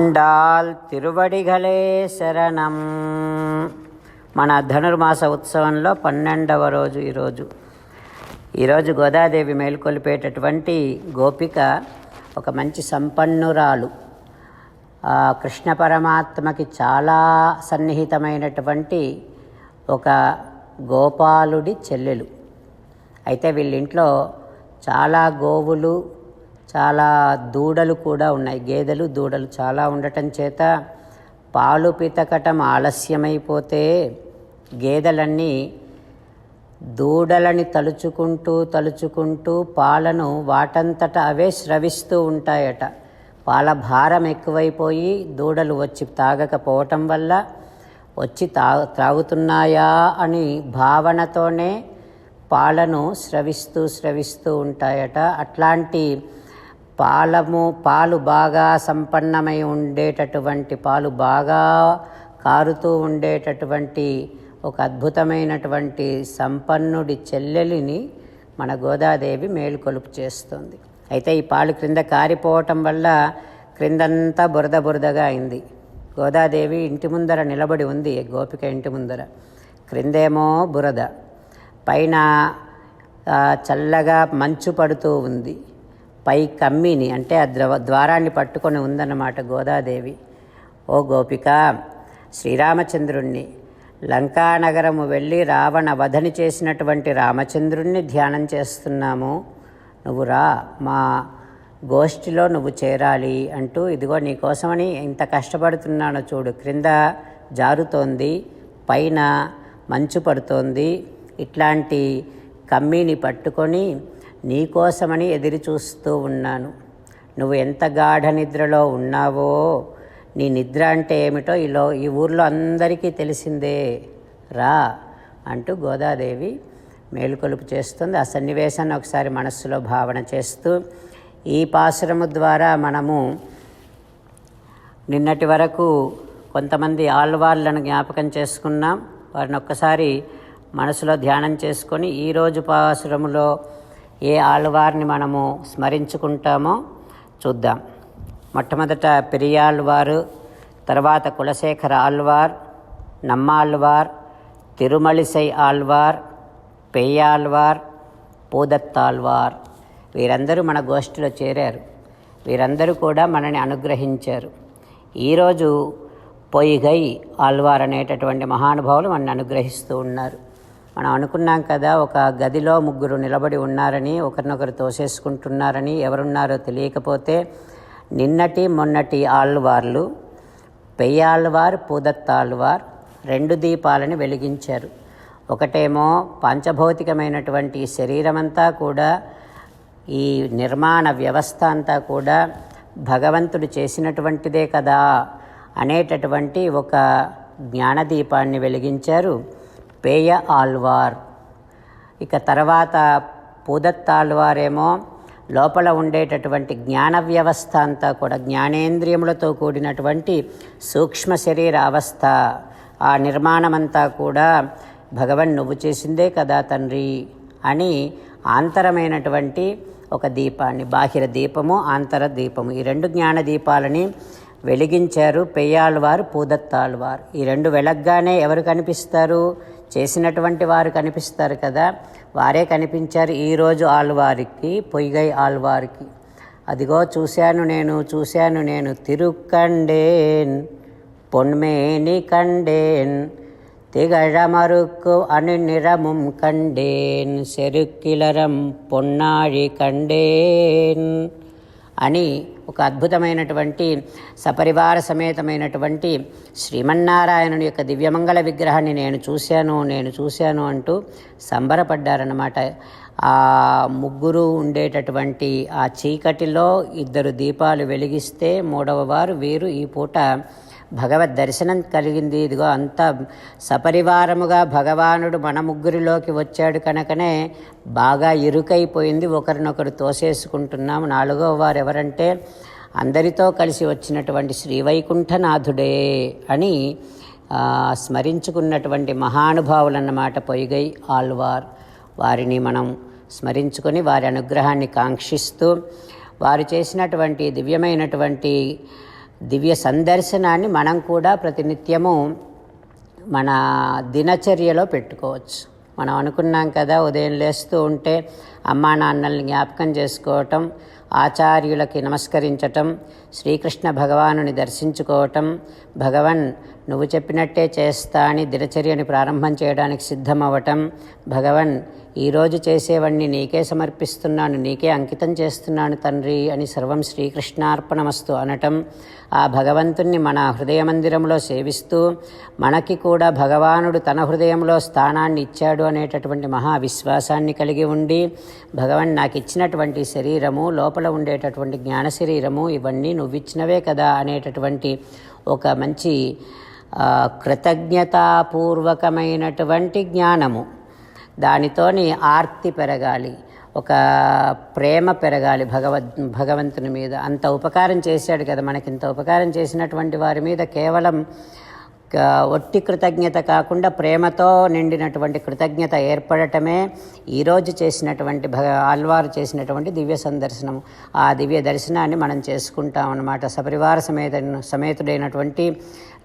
Doll తిరువడిగలే శరణం. మన ధనుర్మాస ఉత్సవంలో పన్నెండవ రోజు ఈరోజు. ఈరోజు గోదాదేవి మేలుకొలిపేటటువంటి గోపిక ఒక మంచి సంపన్నురాలు. కృష్ణ పరమాత్మకి చాలా సన్నిహితమైనటువంటి ఒక గోపాలుడి చెల్లెలు. అయితే వీళ్ళింట్లో చాలా గోవులు చాలా దూడలు కూడా ఉన్నాయి. గేదెలు దూడలు చాలా ఉండటం చేత పాలు పితకటం ఆలస్యమైపోతే గేదెలన్నీ దూడలని తలుచుకుంటూ తలుచుకుంటూ పాలను వాటంతట అవే స్రవిస్తూ ఉంటాయట. పాల భారం ఎక్కువైపోయి దూడలు వచ్చి తాగకపోవటం వల్ల వచ్చి తా త్రాగుతున్నాయా అని భావనతోనే పాలను స్రవిస్తూ స్రవిస్తూ ఉంటాయట. అట్లాంటి పాలము పాలు బాగా సంపన్నమై ఉండేటటువంటి పాలు బాగా కారుతూ ఉండేటటువంటి ఒక అద్భుతమైనటువంటి సంపన్నుడి చెల్లెలిని మన గోదాదేవి మేలుకొలుపు చేస్తుంది. అయితే ఈ పాలు క్రింద కారిపోవటం వల్ల క్రిందంతా బురద బురదగా అయింది. గోదాదేవి ఇంటి ముందర నిలబడి ఉంది గోపిక ఇంటి ముందర. క్రిందేమో బురద. పైన చల్లగా మంచు పడుతూ ఉంది. పై కమ్మిని అంటే ఆ ద్రవ ద్వారాన్ని పట్టుకొని ఉందన్నమాట గోదాదేవి. ఓ గోపిక శ్రీరామచంద్రుణ్ణి. లంకానగరము వెళ్ళి రావణ వధని చేసినటువంటి రామచంద్రుణ్ణి ధ్యానం చేస్తున్నాము. నువ్వు రా మా గోష్ఠిలో నువ్వు చేరాలి అంటూ ఇదిగో నీకోసమని ఇంత కష్టపడుతున్నానో చూడు క్రింద జారుతోంది పైన మంచు పడుతోంది. ఇట్లాంటి కమ్మీని పట్టుకొని నీకోసమని ఎదురు చూస్తూ ఉన్నాను. నువ్వు ఎంత గాఢ నిద్రలో ఉన్నావో నీ నిద్ర అంటే ఏమిటో ఈలో ఈ ఊర్లో అందరికీ తెలిసిందే. రా అంటూ గోదాదేవి మేలుకొలుపు చేస్తుంది. ఆ సన్నివేశాన్ని ఒకసారి మనస్సులో భావన చేస్తూ ఈ పాసురము ద్వారా మనము నిన్నటి వరకు కొంతమంది ఆళ్వార్లను జ్ఞాపకం చేసుకున్నాం. వారిని ఒక్కసారి మనసులో ధ్యానం చేసుకొని ఈరోజు పాసురములో ఏ ఆళ్వారిని మనము స్మరించుకుంటామో చూద్దాం. మొట్టమొదట పెరియాళ్వారు తర్వాత కులశేఖర ఆళ్వార్ నమ్మాళ్వార్ తిరుమలిసై ఆళ్వార్ పెయ్యాళ్వార్ పూదత్తాళ్వార్. వీరందరూ మన గోష్ఠిలో చేరారు. వీరందరూ కూడా మనని అనుగ్రహించారు. ఈరోజు పొయ్యిగై ఆల్వార్ అనేటటువంటి మహానుభావులు మనని అనుగ్రహిస్తూ ఉన్నారు. మనం అనుకున్నాం కదా ఒక గదిలో ముగ్గురు నిలబడి ఉన్నారని ఒకరినొకరు తోసేసుకుంటున్నారని ఎవరున్నారో తెలియకపోతే నిన్నటి మొన్నటి ఆళ్వార్లు పెయ్యాళ్వార్ పూదత్తాళ్వార్ రెండు దీపాలని వెలిగించారు. ఒకటేమో పంచభౌతికమైనటువంటి శరీరమంతా కూడా ఈ నిర్మాణ వ్యవస్థ అంతా కూడా భగవంతుడు చేసినటువంటిదే కదా అనేటటువంటి ఒక జ్ఞానదీపాన్ని వెలిగించారు. పేయ ఆల్వార్ ఇక తర్వాత పూదత్తాళ్వారేమో లోపల ఉండేటటువంటి జ్ఞాన వ్యవస్థ అంతా కూడా జ్ఞానేంద్రియములతో కూడినటువంటి సూక్ష్మ శరీర అవస్థ. ఆ నిర్మాణమంతా కూడా భగవన్ నువ్వు చేసిందే కదా తండ్రి అని ఆంతరమైనటువంటి ఒక దీపాన్ని బాహిర దీపము ఆంతర దీపము. ఈ రెండు జ్ఞాన దీపాలని వెలిగించారు పెయ్యాళ్వారు పూదత్తాళ్వారు. ఈ రెండు వెలగ్గానే ఎవరు కనిపిస్తారు? చేసినటువంటి వారు కనిపిస్తారు కదా వారే కనిపించారు ఈరోజు ఆళ్వారికి పొయ్యిగై ఆళ్వారికి అదిగో చూశాను నేను చూశాను నేను తిరుక్కండేన్ పొన్మేని కండేన్ திகழமருக்கு அணிநிறமும் கண்டேன் செருக்கிலரம் పొన్నాళి కండేన్ అని ఒక అద్భుతమైనటువంటి సపరివార సమేతమైనటువంటి శ్రీమన్నారాయణుని యొక్క దివ్యమంగళ విగ్రహాన్ని నేను చూశాను నేను చూశాను అంటూ సంబరపడ్డారన్నమాట. ఆ ముగ్గురు ఉండేటటువంటి ఆ చీకటిలో ఇద్దరు దీపాలు వెలిగిస్తే మూడవ వారు వీరు ఈ పూట భగవద్ దర్శనం కలిగింది. ఇదిగో అంత సపరివారముగా భగవానుడు మన ముగ్గురిలోకి వచ్చాడు కనుకనే బాగా ఇరుకైపోయింది. ఒకరినొకరు తోసేసుకుంటున్నాము. నాలుగో వారు ఎవరంటే అందరితో కలిసి వచ్చినటువంటి శ్రీవైకుంఠనాథుడే అని స్మరించుకున్నటువంటి మహానుభావులన్నమాట పొయ్యిగై ఆల్వార్ వారిని మనం స్మరించుకొని వారి అనుగ్రహాన్ని కాంక్షిస్తూ వారు చేసినటువంటి దివ్యమైనటువంటి దివ్య సందర్శనాన్ని మనం కూడా ప్రతినిత్యము మన దినచర్యలో పెట్టుకోవచ్చు. మనం అనుకున్నాం కదా ఉదయం లేస్తూ ఉంటే అమ్మా నాన్నల్ని జ్ఞాపకం చేసుకోవటం ఆచార్యులకి నమస్కరించటం శ్రీకృష్ణ భగవానుని దర్శించుకోవటం భగవన్ నువ్వు చెప్పినట్టే చేస్తా అని దినచర్యని ప్రారంభం చేయడానికి సిద్ధమవ్వటం భగవన్ ఈరోజు చేసేవన్నీ నీకే సమర్పిస్తున్నాను నీకే అంకితం చేస్తున్నాను తండ్రి అని సర్వం శ్రీకృష్ణార్పణమస్తు అనటం ఆ భగవంతుణ్ణి మన హృదయ మందిరంలో సేవిస్తూ మనకి కూడా భగవానుడు తన హృదయంలో స్థానాన్ని ఇచ్చాడు అనేటటువంటి మహావిశ్వాసాన్ని కలిగి ఉండి భగవన్ నాకు ఇచ్చినటువంటి శరీరము లోపల ఉండేటటువంటి జ్ఞాన శరీరము ఇవన్నీ నువ్విచ్చినవే కదా అనేటటువంటి ఒక మంచి కృతజ్ఞతాపూర్వకమైనటువంటి జ్ఞానము. దానితోని ఆర్తి పెరగాలి ఒక ప్రేమ పెరగాలి భగవద్ భగవంతుని మీద. అంత ఉపకారం చేశాడు కదా మనకి ఇంత ఉపకారం చేసినటువంటి వారి మీద కేవలం ఒట్టి కృతజ్ఞత కాకుండా ప్రేమతో నిండినటువంటి కృతజ్ఞత ఏర్పడటమే ఈరోజు చేసినటువంటి భగ ఆల్వారు చేసినటువంటి దివ్య సందర్శనం ఆ దివ్య దర్శనాన్ని మనం చేసుకుంటాం అన్నమాట. సపరివార సమేత సమేతుడైనటువంటి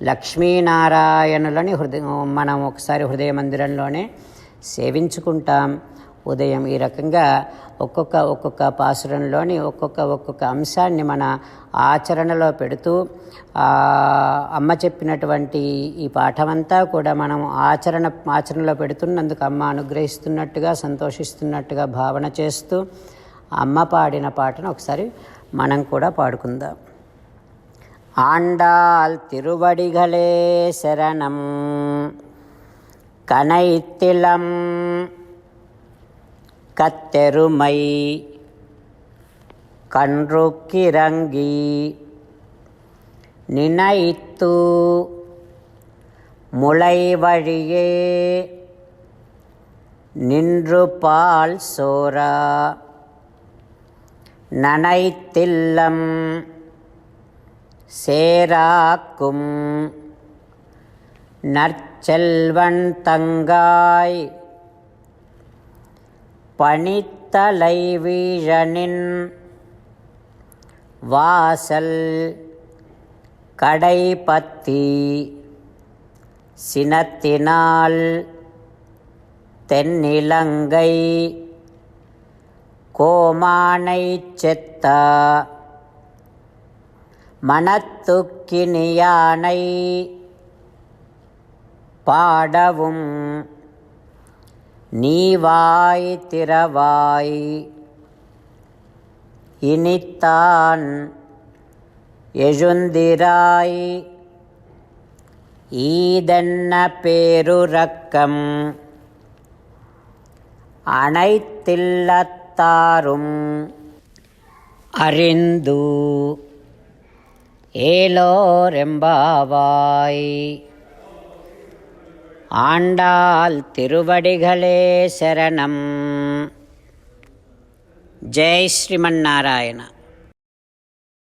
లక్ష్మీనారాయణులని హృదయ మనం ఒకసారి హృదయ మందిరంలోనే సేవించుకుంటాం. ఉదయం ఈ రకంగా ఒక్కొక్క ఒక్కొక్క పాసురంలోని ఒక్కొక్క ఒక్కొక్క అంశాన్ని మన ఆచరణలో పెడుతూ ఆ, అమ్మ చెప్పినటువంటి ఈ పాఠమంతా కూడా మనం ఆచరణ ఆచరణలో పెడుతున్నందుకు అమ్మ అనుగ్రహిస్తున్నట్టుగా సంతోషిస్తున్నట్టుగా భావన చేస్తూ అమ్మ పాడిన పాటను ఒకసారి మనం కూడా పాడుకుందాం ஆண்டாள் திருவடிகளே சரணம் கனைத்திலம் கத்தெருமை. கன்றுக்கிறங்கி நினைத்து முளை வழியே நின்று பால் சோரா. நனைத்தில்லம் சேராக்கும் நற்செல்வன் தங்காய். பணித்தலை வீழனின் வாசல் கடைபத்தி சினத்தினால் தென்னிலங்கை கோமானைச் செத்தா மனத்துக்கினியானை பாடவும் நீவாய் திறவாய். இனித்தான் எழுந்திராய். ஈதென்ன பேருரக்கம் அனைத்தில்லத்தாரும் அறிந்து ஏலோரெம்பாவாய் ஆண்டாள் திருவடிகளே சரணம். ஜெய் ஸ்ரீமன்னாராயணா